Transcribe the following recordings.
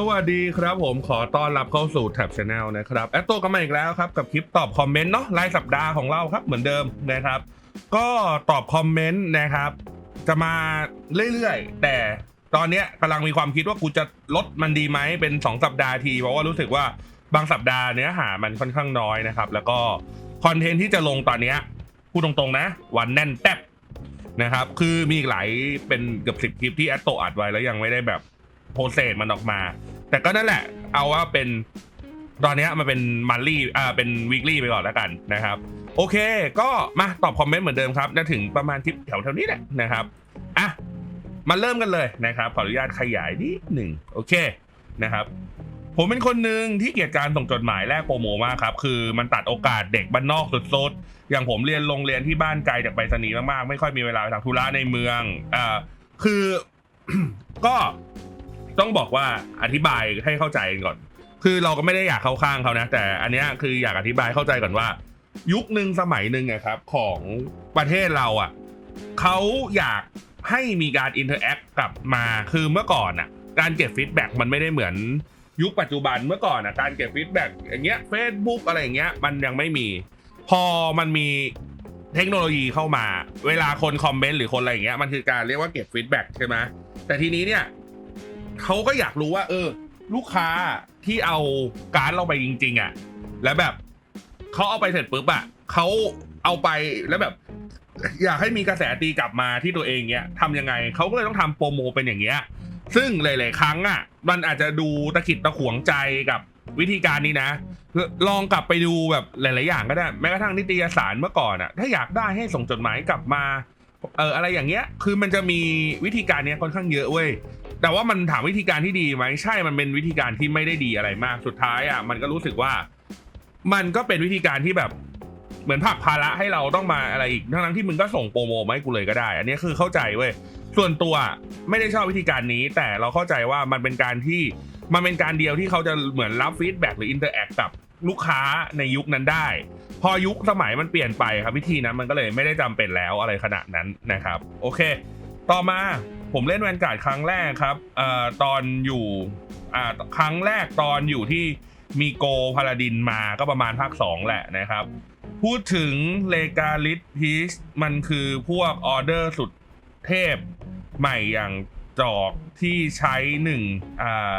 สวัสดีครับผมขอต้อนรับเข้าสู่แท็บช n แนลนะครับแอดโตกันมาอีกแล้วครับกับคลิปตอบคอมเมนต์เนาะรายสัปดาห์ของเราครับเหมือนเดิมนะครับ ก็ตอบคอมเมนต์นะครับ จะมาเรื่อยๆ แต่ตอนเนี้ยกำลังมีความคิดว่ากูจะลดมันดีไหมเป็น 2 สัปดาห์ที เพราะว่ารู้สึกว่าบางสัปดาห์เนื้อหามันค่อนข้างน้อยนะครับ แล้วก็คอนเทนต์ที่จะลงตอนเนี้ยพูดตรงๆนะ วันแน่นแทบนะครับ คือมีอีกหลายเป็นเกือบสิบคลิปที่แอดโตอัดไว้แล้วยังไม่ได้แบบ โพสเซสมันออกมา แต่ก็นั่นแหละ เอาว่าเป็นตอนนี้มันเป็นมันลี่อ่าเป็นวีคลี่ไปก่อนแล้วกันนะครับ โอเค ก็มาตอบคอมเมนต์เหมือนเดิมครับจะถึงประมาณคลิปแถวๆนี้แหละนะครับอะมาเริ่มกันเลยนะครับขออนุญาตขยายนิดหนึ่งโอเคนะครับ ผมเป็นคนหนึ่งที่เกลียดการส่งจดหมายแลกโปรโมมากครับ คือมันตัดโอกาสเด็กบ้านนอกสุดๆ อย่างผมเรียนโรงเรียนที่บ้านไกลจากไปรษณีย์มากๆ ไม่ค่อยมีเวลาไปทำธุระในเมืองอ่าคือก็ ต้องบอกว่าอธิบายให้เข้าใจก่อน คือเราก็ไม่ได้อยากเข้าข้างเขานะ แต่อันเนี้ยคืออยากอธิบายเข้าใจก่อนว่า ยุคหนึ่งสมัยหนึ่งอะครับ ของประเทศเราอะเขาอยากให้มีการอินเทอร์แอคกลับมาคือเมื่อก่อนอะการเก็บฟีดแบ็กมันไม่ได้เหมือนยุคปัจจุบันเมื่อก่อนอะการเก็บฟีดแบ็กอย่างเงี้ย Facebook อะไรอย่างเงี้ยมันยังไม่มี พอมันมีเทคโนโลยีเข้ามา เวลาคนคอมเมนต์หรือคนอะไรอย่างเงี้ยมันคือการเรียกว่าเก็บฟีดแบ็กใช่ไหมแต่ทีนี้เนี่ย เขาก็อยากรู้ว่า เออ ลูกค้าที่เอาการดเราไปจริง ๆอะแล้วแบบเขาเอาไปเสร็จปุ๊บอะเขาเอาไปแล้วแบบ อยากให้มีกระแสตีกลับมาที่ตัวเองเนี้ยทำยังไงเขาก็เลยต้องทำโปรโมเป็นอย่างเงี้ย ซึ่งหลาย ๆ ครั้งอะ มันอาจจะดูตะขิดตะขวงใจกับวิธีการนี้นะ ลองกลับไปดูแบบหลาย ๆ อย่างก็ได้ แม้กระทั่งนิตยสารเมื่อก่อนอะ ถ้าอยากได้ให้ส่งจดหมายกลับมาเอออะไรอย่างเงี้ย คือมันจะมีวิธีการเนี้ยค่อนข้างเยอะเว้ย แต่ว่ามันถามวิธีการที่ดีไหมใช่มันเป็นวิธีการที่ไม่ได้ดีอะไรมากสุดท้ายอะมันก็รู้สึกว่า มันก็เป็นวิธีการที่แบบเหมือนผลักภาระให้เราต้องมาอะไรอีกทั้งๆที่มึงก็ส่งโปรโมมาให้กูเลยก็ได้ อันนี้คือเข้าใจเว้ยส่วนตัวไม่ได้ชอบวิธีการนี้ แต่เราเข้าใจว่ามันเป็นการที่มันเป็นการเดียวที่เขาจะเหมือนรับฟีดแบ็กหรืออินเตอร์แอคกับลูกค้าในยุคนั้นได้ พอยุคสมัยมันเปลี่ยนไปครับวิธีนั้นมันก็เลยไม่ได้จำเป็นแล้วอะไรขนาดนั้นนะครับ โอเค ต่อมา ผมเล่นแวนการ์ดครั้งแรกครับเอ่อตอนอยู่อ่าครั้งแรกตอนอยู่ที่มีโกพาลาดินมาก็ประมาณภาค 2 แหละนะครับ พูดถึงเลกาลิ p พีชมันคือพวกออเดอร์สุดเทพใหม่อย่างจอกที่ใช้หนึ่งอ่า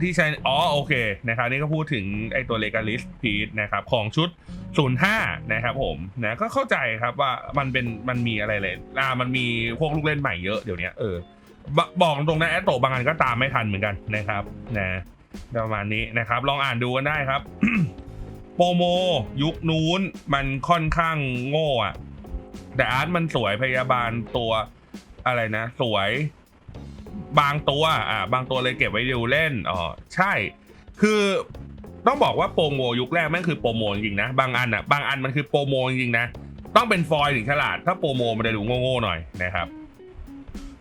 ที่ใช้อ๋อโอเคนะครับนี่ก็พูดถึงไอตัวเลกาลิ p พีชนะครับของชุด 05นะครับผมนะก็เข้าใจครับว่ามันเป็นมันมีอะไรเลยอ่ามันมีพวกลูกเล่นใหม่เยอะเดี๋ยวนี้เออบบอกตรงนะแอตโตบางอันก็ตามไม่ทันเหมือนกันนะครับนะประมาณนี้นะครับ ลองอ่านดูกันได้ครับโปรโม ยุคนู้นมันค่อนข้างโง่อะแต่อาร์ตมันสวยพยาบาลตัวอะไรนะ สวย บางตัว อ่า บางตัวเลยเก็บไว้ดูเล่นอ๋อใช่ คือ ต้องบอกว่าโปรโมยุคแรกแม่งคือโปรโมจริงนะ บางอันอะบางอันมันคือโปรโมจริงๆนะ ต้องเป็นฟอยถึงฉลาด ถ้าโปรโมมันจะดูโง่ๆหน่อยนะครับ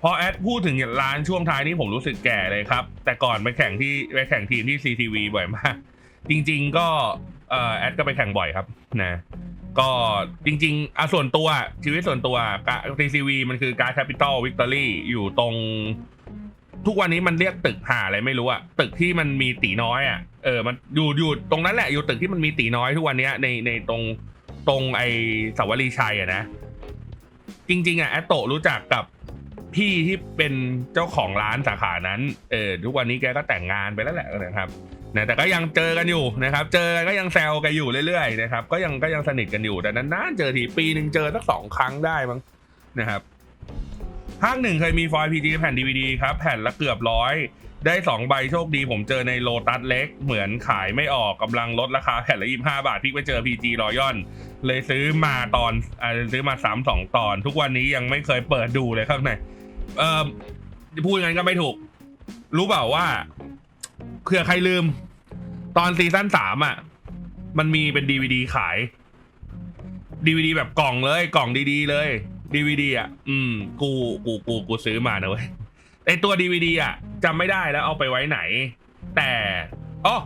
พอแอดพูดถึงร้านช่วงท้ายนี้ผมรู้สึกแก่เลยครับ แต่ก่อนไปแข่งที่ไปแข่งทีมที่ CTV บ่อยมาก จริง ๆ ก็เอ่อแอดก็ไปแข่งบ่อยครับนะก็จริงๆอะส่วนตัวชีวิตส่วนตัวก TCV มันคือการ Capital Victory อยู่ตรง ทุกวันนี้มันเรียกตึกหาอะไรไม่รู้อะตึกที่มันมีตีน้อยอะเออมันอยู่อยู่ตรงนั้นแหละอยู่ตึกที่มันมีตีน้อยทุกวันนี้ในในตรงตรงไอสาวรีชัยอะนะ จริง ๆอะแอตโตรู้จักกับพี่ที่เป็นเจ้าของร้านสาขานั้นเออทุกวันนี้แกก็แต่งงานไปแล้วแหละนะครับนะแต่ก็ยังเจอกันอยู่นะครับ เจอก็ยังแซวกันอยู่เรื่อยๆนะครับ ก็ยังก็ยังสนิทกันอยู่แต่นานๆเจอทีปีหนึ่งเจอสักสองครั้งได้มั้งนะครับ ภาคหนึ่งเคยมีฟอยล์พีจีแผ่นดีวดีครับ แผ่นละเกือบร้อย ได้สองใบโชคดีผมเจอในโลตัสเล็ก เหมือนขายไม่ออกกำลังลดราคาแผ่นละยี่ห้าบาทพี่ไปเจอพีจีรอยอน เลยซื้อมาตอนอซื้อมาสามสองตอน ทุกวันนี้ยังไม่เคยเปิดดูเลยข้างในเออพูดงั้นก็ไม่ถูก รู้เปล่าว่าเผื่อใครลืม ตอนซีซั่นสามอะ มันมีเป็นดีวดีขายดีวดีแบบกล่องเลยกล่องดี ๆ เลย ดีวดีอะ อืม กูกูกูกูซื้อมานะเว้ยไอตัวดีวดีอะจำไม่ได้แล้วเอาไปไว้ไหน แต่อ๋อ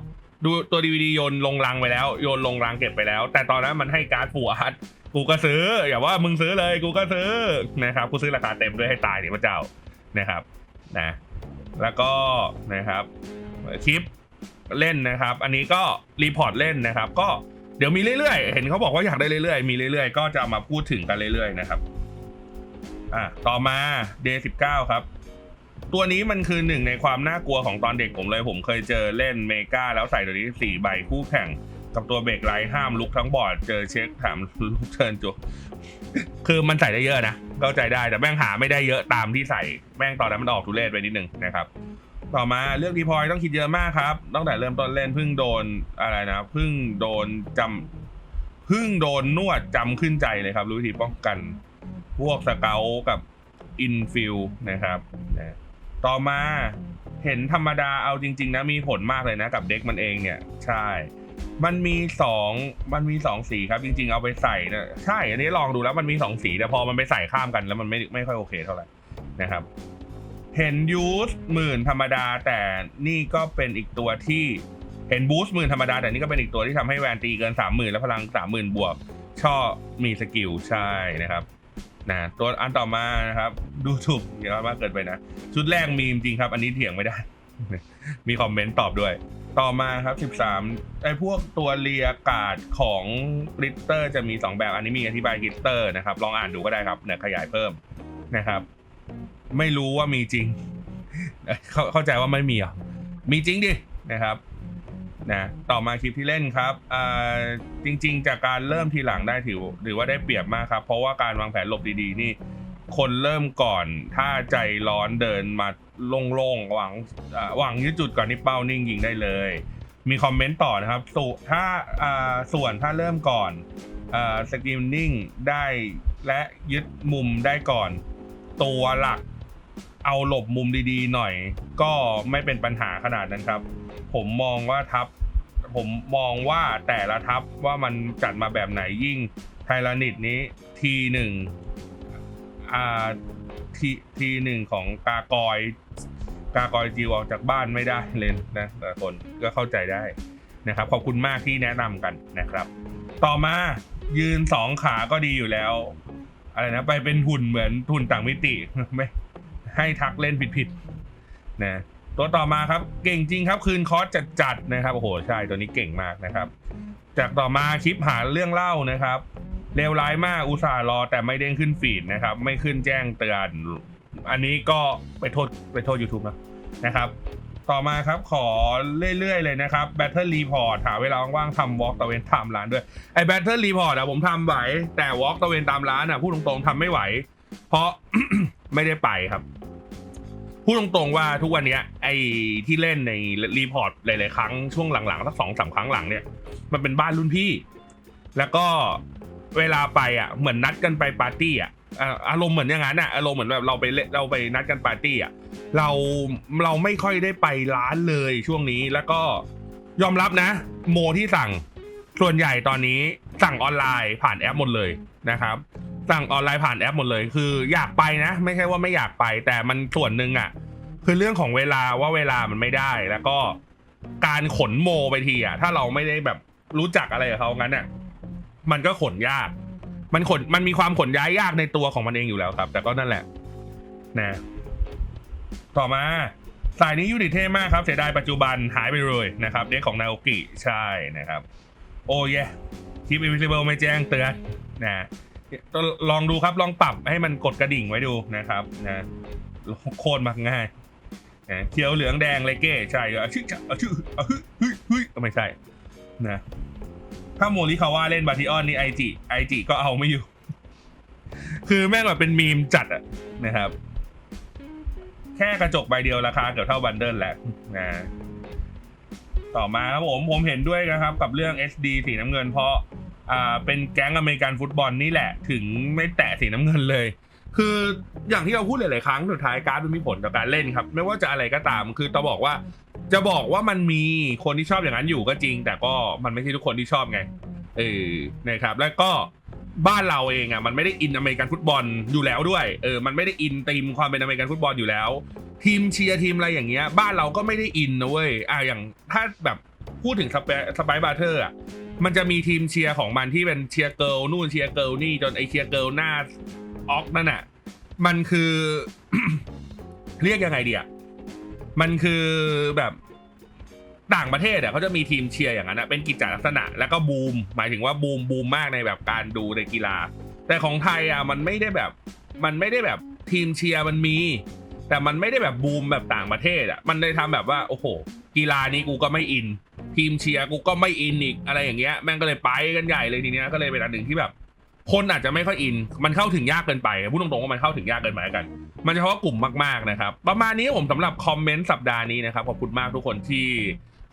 ดูตัวดีวดีโยนลงรังไปแล้วโยนลงรังเก็บไปแล้ว แต่ตอนนั้นมันให้การ์ดฟูอาร์ตกูก็ซื้อ อย่าว่ามึงซื้อเลย กูก็ซื้อนะครับกูซื้อราคาเต็มด้วยให้ตายดิพระเจ้านะครับนะ แล้วก็นะครับคลิปเล่นนะครับ อันนี้ก็รีพอร์ตเล่นนะครับ ก็เดี๋ยวมีเรื่อยๆ เห็นเขาบอกว่าอยากได้เรื่อยๆ มีเรื่อยๆ ก็จะเอามาพูดถึงกันเรื่อยๆ นะครับ อะต่อมา day 19 ครับ ตัวนี้มันคือหนึ่งในความน่ากลัวของตอนเด็กผมเลยผมเคยเจอเล่นเมกาแล้วใส่ตัวนี้สี่ใบคู่แข่ง กับตัวเบรกไลท์ห้ามลุกทั้งบอร์ดเจอเช็คถามลุกเชิญจูคือมันใส่ได้เยอะนะเข้าใจได้แต่แม่งหาไม่ได้เยอะตามที่ใส่แม่งตอนนั้นมันออกทุเรศไปนิดนึงนะครับต่อมาเรื่องดีพอยต้องคิดเยอะมากครับตั้งแต่เริ่มต้นเล่นเพิ่งโดนอะไรนะเพิ่งโดนจำเพิ่งโดนนวดจำขึ้นใจเลยครับ รู้วิธีป้องกัน พวกสเกลกับอินฟิลนะครับนะต่อมาเห็นธรรมดาเอาจริง ๆ นะมีผลมากเลยนะกับเด็กมันเองเนี่ย ใช่ มันมีสองมันมีสองสีครับจริง ๆ เอาไปใส่นะใช่ อันนี้ลองดูแล้วมันมีสองสีแต่พอมันไปใส่ข้ามกันแล้วมันไม่ไม่ค่อยโอเคเท่าไหร่นะครับ เห็นยูสหมื่นธรรมดา แต่นี่ก็เป็นอีกตัวที่เห็นบูสต์หมื่นธรรมดา แต่นี่ก็เป็นอีกตัวที่ทำให้แวนตีเกินสามหมื่นแล้วพลังสามหมื่นบวก ชอบมีสกิลใช่นะครับ นะตัวอันต่อมานะครับ ดูถูกเยอะมากเกินไปนะ ชุดแรกมีจริงครับ อันนี้เถียงไม่ได้ มีคอมเมนต์ตอบด้วย ต่อมาครับ 13ไอ้พวกตัวเรียกาดของกริตเตอร์จะมี 2 แบบอันนี้มีอธิบายกริตเตอร์นะครับ ลองอ่านดูก็ได้ครับเนี่ยขยายเพิ่มนะครับ ไม่รู้ว่ามีจริง เข้าใจว่าไม่มีอะมีจริงดินะครับ นะต่อมาคลิปที่เล่นครับอ่าจริง ๆ จากการเริ่มทีหลังได้ถือถือว่าได้เปรียบมากครับ เพราะว่าการวางแผนหลบดีๆนี่ คนเริ่มก่อนถ้าใจร้อนเดินมาโล่งๆหวังหวังยึดจุดก่อนที่เป้านิ่งยิงได้เลย มีคอมเมนต์ต่อนะครับส่วถ้าส่วนถ้าเริ่มก่อนอสกิมนิ่งได้และยึดมุมได้ก่อน ตัวหลัก เอาหลบมุมดีๆ หน่อย ก็ไม่เป็นปัญหาขนาดนั้นครับ ผมมองว่าทัพผมมองว่าแต่ละทัพว่ามันจัดมาแบบไหนยิ่งไทรานิดนี้ทีหนึ่งอ่าทีทีหนึ่งของกากอยกากอยจีวออกจากบ้านไม่ได้เลยนะแต่คนก็เข้าใจได้นะครับ ขอบคุณมากที่แนะนำกันนะครับ ต่อมายืนสองขาก็ดีอยู่แล้ว อะไรนะ ไปเป็นหุ่นเหมือนหุ่นต่างมิติไม่ ให้ทักเล่นผิดๆนะตัวต่อมาครับเก่งจริงครับคืนคอสจัดๆนะครับโอ้โหใช่ตัวนี้เก่งมากนะครับ จากต่อมาคลิปหาเรื่องเล่านะครับเลวร้ายมากอุตส่าห์รอแต่ไม่เด้งขึ้นฟีดนะครับ ไม่ขึ้นแจ้งเตือน อันนี้ก็ไปโทษไปโทษ YouTube นะนะครับ ต่อมาครับขอเรื่อยๆเลยนะครับ Battle Report หาเวลาว่างๆทำ Walk ตะเวนตามร้านด้วยไอ้ Battle Report อะผมทำไหว แต่ Walk ตะเวนตามร้านอะพูดตรงๆทำไม่ไหว เพราะไม่ได้ไปครับ พูดตรงๆว่าทุกวันเนี้ยไอ้ที่เล่นในรีพอร์ตหลายๆครั้งช่วงหลังๆสักสองสามครั้งหลังเนี่ยมันเป็นบ้านรุ่นพี่ แล้วก็เวลาไปอะเหมือนนัดกันไปปาร์ตี้อะอารมณ์เหมือนอย่างนั้นอะอารมณ์เหมือนแบบเราไปเล่นเราไปนัดกันปาร์ตี้อะเราเราไม่ค่อยได้ไปร้านเลยช่วงนี้แล้วก็ยอมรับนะ โมที่สั่งส่วนใหญ่ตอนนี้สั่งออนไลน์ผ่านแอปหมดเลยนะครับ สั่งออนไลน์ผ่านแอปหมดเลย คืออยากไปนะ ไม่ใช่ว่าไม่อยากไป แต่มันส่วนหนึ่งอะ คือเรื่องของเวลาว่าเวลามันไม่ได้แล้วก็การขนโมไปทีอะ ถ้าเราไม่ได้แบบรู้จักอะไรกับเขางั้นอะมันก็ขนยาก มันขนมันมีความขนย้ายยากในตัวของมันเองอยู่แล้วครับ แต่ก็นั่นแหละ นะ ต่อมาสายนี้ยูนิเท่มากครับเสียดายปัจจุบันหายไปเลยนะครับเด็กของนาโอกิใช่นะครับ โอ้ยคลิป invisible ไม่แจ้งเตือนนะ ลองดูครับลองปรับให้มันกดกระดิ่งไว้ดูนะครับนะโค่นมักง่ายนะเขียวเหลืองแดงเลเก้ใช่เอาชื่อเอาชื่อเอาฮึฮึฮึก็ไม่ใช่นะถ้าโมริคาว่าเล่นบาติออนนี่ไอจิไอจิก็เอาไม่อยู่ คือแม่งแบบเป็นมีมจัดอะนะครับ แค่กระจกใบเดียวราคาเกือบเท่าบันเดิลแหละนะต่อมาครับผมผมเห็นด้วยนะครับ กับเรื่อง SD สีน้ำเงินเพราะ อ่าเป็นแก๊งอเมริกันฟุตบอลนี่แหละ ถึงไม่แตะสีน้ำเงินเลย คืออย่างที่เราพูดหลายๆครั้งสุดท้ายการ์ดมันมีผลต่อการเล่นครับ ไม่ว่าจะอะไรก็ตามคือต้องบอกว่า จะบอกว่ามันมีคนที่ชอบอย่างนั้นอยู่ก็จริง แต่ก็มันไม่ใช่ทุกคนที่ชอบไงเออนะครับ แล้วก็บ้านเราเองอะมันไม่ได้อินอเมริกันฟุตบอลอยู่แล้วด้วยเออมันไม่ได้อินทีมความเป็นอเมริกันฟุตบอลอยู่แล้ว ทีมเชียร์ทีมอะไรอย่างเงี้ย บ้านเราก็ไม่ได้อินนะเว้ยอะอย่างถ้าแบบพูดถึงสเปสไปบาร์เทอร์อะ มันจะมีทีมเชียร์ของมันที่เป็นเชียร์เกิลนู่นเชียร์เกิลนี่จนไอเชียร์เกิลหน้าออกนั่นอะ มันคือ เรียกยังไงเดีอะมันคือแบบต่างประเทศอะเขาจะมีทีมเชียร์อย่างนั้นอะเป็นกิจลักษณะ แล้วก็บูม หมายถึงว่าบูมบูมมากในแบบการดูในกีฬา แต่ของไทยอะมันไม่ได้แบบ มันไม่ได้แบบทีมเชียร์มันมี แต่มันไม่ได้แบบบูมแบบต่างประเทศอะมันเลยทำแบบว่า โอ้โห กีฬานี้กูก็ไม่อิน ทีมเชียร์กูก็ไม่อินอีกอะไรอย่างเงี้ยแม่งก็เลยไปกันใหญ่เลยทีเนี้ยก็เลยเป็นอันหนึ่งที่แบบ คนอาจจะไม่ค่อยอิน มันเข้าถึงยากเกินไปพูดตรงๆว่ามันเข้าถึงยากเกินไปกัน มันเฉพาะกลุ่มมากๆนะครับ ประมาณนี้ผมสำหรับคอมเมนต์สัปดาห์นี้นะครับขอบคุณมากทุกคนที่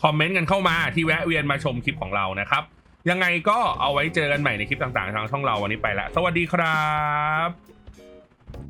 คอมเมนต์กันเข้ามาที่แวะเวียนมาชมคลิปของเรานะครับ ยังไงก็เอาไว้เจอกันใหม่ในคลิปต่างๆทางช่องเราวันนี้ไปล้วสวัสดีครับ